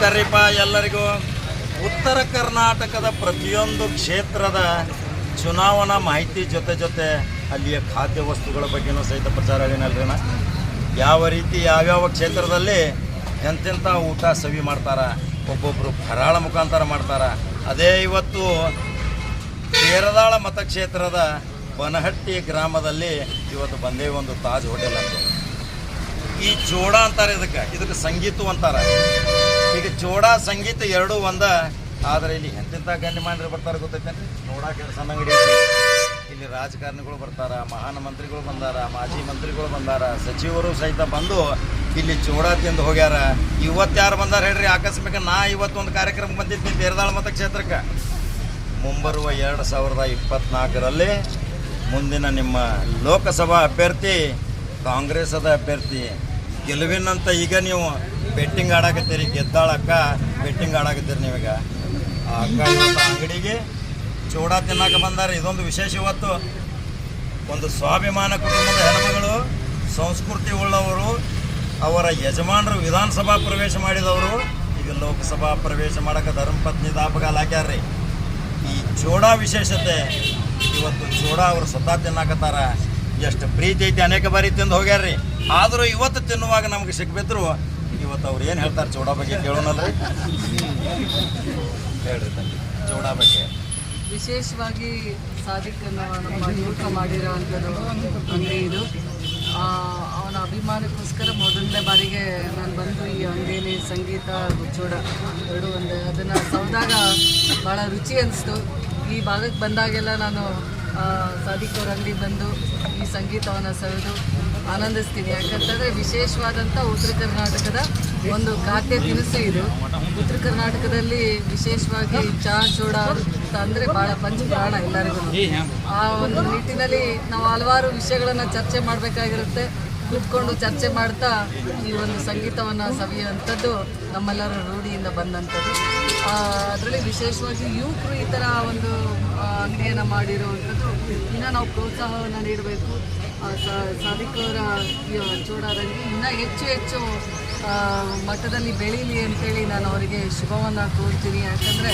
ನಮಸ್ಕಾರ ರೀಪ ಎಲ್ಲರಿಗೂ. ಉತ್ತರ ಕರ್ನಾಟಕದ ಪ್ರತಿಯೊಂದು ಕ್ಷೇತ್ರದ ಚುನಾವಣಾ ಮಾಹಿತಿ ಜೊತೆ ಜೊತೆ ಅಲ್ಲಿಯ ಖಾದ್ಯ ವಸ್ತುಗಳ ಬಗ್ಗೆನೂ ಸಹಿತ ಪ್ರಚಾರ ಹೇಳಿನಲ್ರಿನ ಯಾವ ರೀತಿ, ಯಾವ್ಯಾವ ಕ್ಷೇತ್ರದಲ್ಲಿ ಎಂತೆಂಥ ಊಟ ಸವಿ ಮಾಡ್ತಾರ ಒಬ್ಬೊಬ್ಬರು ಕರಾಳ ಮುಖಾಂತರ ಮಾಡ್ತಾರೆ. ಅದೇ ಇವತ್ತು ಕೇರದಾಳ ಮತಕ್ಷೇತ್ರದ ಬನಹಟ್ಟಿ ಗ್ರಾಮದಲ್ಲಿ ಇವತ್ತು ಬಂದೇ ಒಂದು ತಾಜ್ ಹೋಟೆಲ್ ಅಂತ. ಈ ಜೋಡ ಅಂತಾರೆ ಇದಕ್ಕೆ ಇದಕ್ಕೆ ಸಂಗೀತ ಅಂತಾರೆ. ಈಗ ಜೋಡ ಸಂಗೀತ ಎರಡೂ ಒಂದ. ಆದ್ರೆ ಇಲ್ಲಿ ಎಂತೆಂಥ ಗಣ್ಯಮಾನ್ಯರು ಬರ್ತಾರೆ ಗೊತ್ತೈತೇನ್ರಿ? ನೋಡಾಕ ಸಣ್ಣ ಅಂಗಡಿ ಇಲ್ಲಿ ರಾಜಕಾರಣಿಗಳು ಬರ್ತಾರ, ಮಹಾನ ಮಂತ್ರಿಗಳು ಬಂದಾರ, ಮಾಜಿ ಮಂತ್ರಿಗಳು ಬಂದಾರ, ಸಚಿವರು ಸಹಿತ ಬಂದು ಇಲ್ಲಿ ಚೋಡ ತಿಂದು ಹೋಗ್ಯಾರ. ಇವತ್ತು ಯಾರು ಬಂದಾರ ಹೇಳ್ರಿ? ಆಕಸ್ಮಿಕ ನಾ ಇವತ್ತೊಂದು ಕಾರ್ಯಕ್ರಮ ಬಂದಿದ್ದೀನಿ ತೇರದಾಳ ಮತಕ್ಷೇತ್ರಕ್ಕೆ ಮುಂಬರುವ ಎರಡು ಸಾವಿರದ ಇಪ್ಪತ್ನಾಲ್ಕರಲ್ಲಿ ಮುಂದಿನ ನಿಮ್ಮ ಲೋಕಸಭಾ ಅಭ್ಯರ್ಥಿ ಕಾಂಗ್ರೆಸದ ಅಭ್ಯರ್ಥಿ. ಗೆಲುವಿನಂತ ಈಗ ನೀವು ಬೆಟ್ಟಿಂಗ್ ಆಡಾಕತ್ತೀರಿ, ಗೆದ್ದಾಳಕ್ಕ ಬೆಟ್ಟಿಂಗ್ ಆಡಾಕತ್ತೀರಿ ನೀವೀಗ. ಅಕ್ಕ ಅಂಗಡಿಗೆ ಚೂಡ ತಿನ್ನಕ್ಕೆ ಬಂದಾರೆ. ಇದೊಂದು ವಿಶೇಷ ಇವತ್ತು. ಒಂದು ಸ್ವಾಭಿಮಾನ ಕುಟುಂಬದ ಹೆಣ್ಮಗಳು, ಸಂಸ್ಕೃತಿ ಉಳ್ಳವರು, ಅವರ ಯಜಮಾನರು ವಿಧಾನಸಭಾ ಪ್ರವೇಶ ಮಾಡಿದವರು. ಈಗ ಲೋಕಸಭಾ ಪ್ರವೇಶ ಮಾಡಕ ಧರ್ಮಪತ್ನಿ ದಾಪಗಾಲ ಹಾಕ್ಯಾರ್ರಿ ಈ ಜೋಡ ವಿಶೇಷತೆ, ಇವತ್ತು ಜೋಡ ಅವರು ಸ್ವತಃ ತಿನ್ನಾಕತ್ತಾರ. ಎಷ್ಟು ಪ್ರೀತಿ ಐತಿ. ಅನೇಕ ಬಾರಿ ತಿಂದು ಹೋಗ್ಯಾರ್ರಿ. ಆದರೂ ಇವತ್ತು ತಿನ್ನುವಾಗ ನಮಗೆ ಸಿಕ್ಬಿದ್ರು ಇವತ್ತು ಅವ್ರು ಏನು ಹೇಳ್ತಾರೆ ಜೋಡ ಬಗ್ಗೆ ಕೇಳೋಣಲ್ರಿ ಹೇಳ್ರಿ ಜೋಡ ಬಗ್ಗೆ. ವಿಶೇಷವಾಗಿ ಸಾದಿಕ್ಕನ್ನು ನಮ್ಮ ಮಾಡಿರೋವಂಥದ್ದು ಅಂಗಡಿ ಇದು. ಅವನ ಅಭಿಮಾನಕ್ಕೋಸ್ಕರ ಮೊದಲನೇ ಬಾರಿಗೆ ನಾನು ಬಂದು ಈ ಅಂಗೇಲಿ ಸಂಗೀತ ಚೂಡ ಎರಡು ಒಂದು ಅದನ್ನು ಸೌದಾಗ ಭಾಳ ರುಚಿ ಅನಿಸ್ತು. ಈ ಭಾಗಕ್ಕೆ ಬಂದಾಗೆಲ್ಲ ನಾನು ಸಾದಿಕ್ ಬಂದು ಈ ಸಂಗೀತವನ್ನು ಸವಿದು ಆನಂದಿಸ್ತೀನಿ. ಯಾಕಂತಂದರೆ ವಿಶೇಷವಾದಂಥ ಉತ್ತರ ಕರ್ನಾಟಕದ ಒಂದು ಖಾದ್ಯ ತಿನಿಸು ಇದು. ಉತ್ತರ ಕರ್ನಾಟಕದಲ್ಲಿ ವಿಶೇಷವಾಗಿ ಚಹಾ ಚೂಡ ಅಂತ ಅಂದರೆ ಭಾಳ ಪಂಚಪ್ರಾಣ ಎಲ್ಲರಿಗೂ. ಆ ಒಂದು ನಿಟ್ಟಿನಲ್ಲಿ ನಾವು ಹಲವಾರು ವಿಷಯಗಳನ್ನು ಚರ್ಚೆ ಮಾಡಬೇಕಾಗಿರುತ್ತೆ. ಕೂತ್ಕೊಂಡು ಚರ್ಚೆ ಮಾಡ್ತಾ ಈ ಒಂದು ಸಂಗೀತವನ್ನು ಸವಿಯುವಂಥದ್ದು ನಮ್ಮೆಲ್ಲರ ರೂಢಿಯಿಂದ ಬಂದಂಥದ್ದು. ಅದರಲ್ಲಿ ವಿಶೇಷವಾಗಿ ಯುವಕರು ಈ ಥರ ಒಂದು ಅಂಗಡಿಯನ್ನು ಮಾಡಿರುವಂಥದ್ದು ಇನ್ನು ನಾವು ಪ್ರೋತ್ಸಾಹವನ್ನು ನೀಡಬೇಕು. ಸಾಧಿಕರ ಈ ಇನ್ನೂ ಹೆಚ್ಚು ಹೆಚ್ಚು ಮಟ್ಟದಲ್ಲಿ ಬೆಳೀಲಿ ಅಂತೇಳಿ ನಾನು ಅವರಿಗೆ ಶುಭವನ್ನು ಕೋರ್ತೀನಿ. ಯಾಕಂದರೆ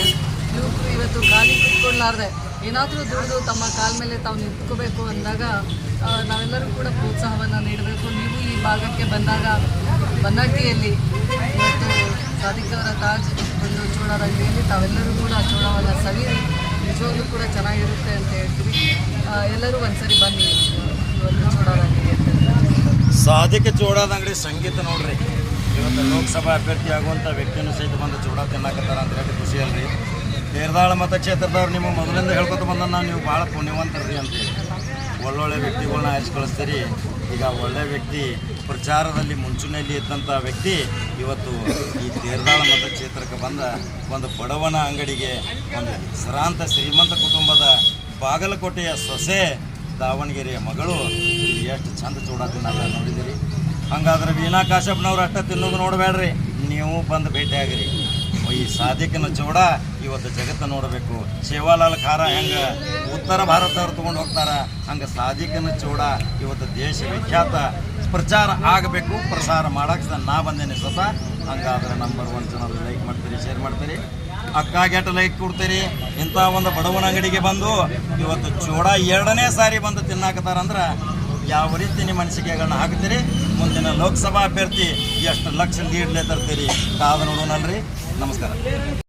ಯುವಕರು ಇವತ್ತು ಖಾಲಿ ಕುತ್ಕೊಳ್ಳಾರ್ದೆ ಏನಾದರೂ ದುಡಿದು ತಮ್ಮ ಕಾಲ ಮೇಲೆ ತಾವು ನಿಂತ್ಕೋಬೇಕು ಅಂದಾಗ ನಾವೆಲ್ಲರೂ ಕೂಡ ಪ್ರೋತ್ಸಾಹವನ್ನು ನೀಡಬೇಕು. ನೀವು ಈ ಭಾಗಕ್ಕೆ ಬಂದಾಗ, ಬನ್ನಟ್ಟಿಯಲ್ಲಿ ಇವತ್ತು ಸಾಧಿಕವರ ತಾಜ್ ಚೂಡಾರಂಗಿಯಲ್ಲಿ ತಾವೆಲ್ಲರೂ ಕೂಡ ಚೂಡವನ್ನು ಸವಿರಿ ನಿಜವಾಗ್ಲೂ ಕೂಡ ಚೆನ್ನಾಗಿರುತ್ತೆ ಅಂತ ಹೇಳ್ತೀವಿ. ಎಲ್ಲರೂ ಒಂದ್ಸರಿ ಬನ್ನಿ ಸಾಧಕ ಸಾಧಿಕ ಚೂಡಾದ ಅಂಗಡಿ ಸಂಗೀತ ನೋಡ್ರಿ. ಇವತ್ತು ಲೋಕಸಭಾ ಅಭ್ಯರ್ಥಿ ಆಗುವಂಥ ವ್ಯಕ್ತಿಯನ್ನು ಸಹಿತ ಬಂದು ಚೂಡ ತಿನ್ನಾಕತ್ತಾರ ಅಂತ ಹೇಳಿ ಖುಷಿ ಅಲ್ರಿ. ತೇರದಾಳ ಮತಕ್ಷೇತ್ರದವ್ರು ನಿಮ್ಮ ಮೊದಲಿಂದ ಹೇಳ್ಕೊತ ಬಂದ ನಾವು ಭಾಳ ಪುಣ್ಯವಂತರ್ರಿ ಅಂತೇಳಿ ಒಳ್ಳೊಳ್ಳೆ ವ್ಯಕ್ತಿಗಳನ್ನ ಆರಿಸಿ ಕಳಿಸ್ತೀರಿ ಈಗ ಒಳ್ಳೆ ವ್ಯಕ್ತಿ, ಪ್ರಚಾರದಲ್ಲಿ ಮುಂಚೂಣಿಯಲ್ಲಿ ಇದ್ದಂಥ ವ್ಯಕ್ತಿ, ಇವತ್ತು ಈ ತೇರ್ದಾಳ ಮತಕ್ಷೇತ್ರಕ್ಕೆ ಬಂದ ಒಂದು ಬಡವನ ಅಂಗಡಿಗೆ ಒಂದು ಹೆಸರಾಂತ ಶ್ರೀಮಂತ ಕುಟುಂಬದ ಬಾಗಲಕೋಟೆಯ ಸೊಸೆ ದಾವಣಗೆರೆಯ ಮಗಳು ಎಷ್ಟು ಚಂದ ಚೂಡಾತಿ ನಾವು ನೋಡಿದಿರಿ ಹಂಗಾದ್ರೆ ವೀಣಾ ಕಾಶ್ಯಪ್ನವ್ರು ಅಷ್ಟ ತಿನ್ನೋದು ನೋಡಬೇಡ್ರಿ. ನೀವು ಬಂದು ಭೇಟಿಯಾಗಿರಿ. ಈ ಸಾಧಿಕನ ಜೋಡ ಇವತ್ತು ಜಗತ್ತು ನೋಡಬೇಕು. ಸೇವಾಲಾಲ್ ಖಾರ ಹೆಂಗೆ ಉತ್ತರ ಭಾರತವ್ರು ತೊಗೊಂಡು ಹೋಗ್ತಾರ, ಹಂಗೆ ಸಾಧಿಕನ ಚೂಡ ಇವತ್ತು ದೇಶ ವಿಖ್ಯಾತ. ಪ್ರಚಾರ ಆಗಬೇಕು, ಪ್ರಸಾರ ಮಾಡಕ್ಕೆ ನಾ ಬಂದೇನೆ ಸ್ವತಃ ಹಂಗಾದ್ರೆ ನಂಬರ್ ಒನ್ ಚಾನಲ್ ಲೈಕ್ ಮಾಡ್ತೀರಿ ಶೇರ್ ಮಾಡ್ತೀರಿ. ಅಕ್ಕ ಗೆಟ್ಟ ಲೈಕ್ ಕೊಡ್ತೀರಿ. ಇಂಥ ಒಂದು ಬಡವನ ಅಂಗಡಿಗೆ ಬಂದು ಇವತ್ತು ಚೂಡ ಎರಡನೇ ಸಾರಿ ಬಂದು ತಿನ್ನಾಕತ್ತಾರ ಅಂದ್ರೆ ಯಾವ ರೀತಿ ನಿಮ್ಮ ಮನಸ್ಸಿಗೆಗಳನ್ನ ಹಾಕ್ತೀರಿ ಮುಂದಿನ ಲೋಕಸಭಾ ಅಭ್ಯರ್ಥಿ ಎಷ್ಟು ಲಕ್ಷ ಲೀಡ್ಲೆ ತರ್ತೀರಿ? ಕಾದು ನೋಡೋಣಲ್ರಿ నమస్కారం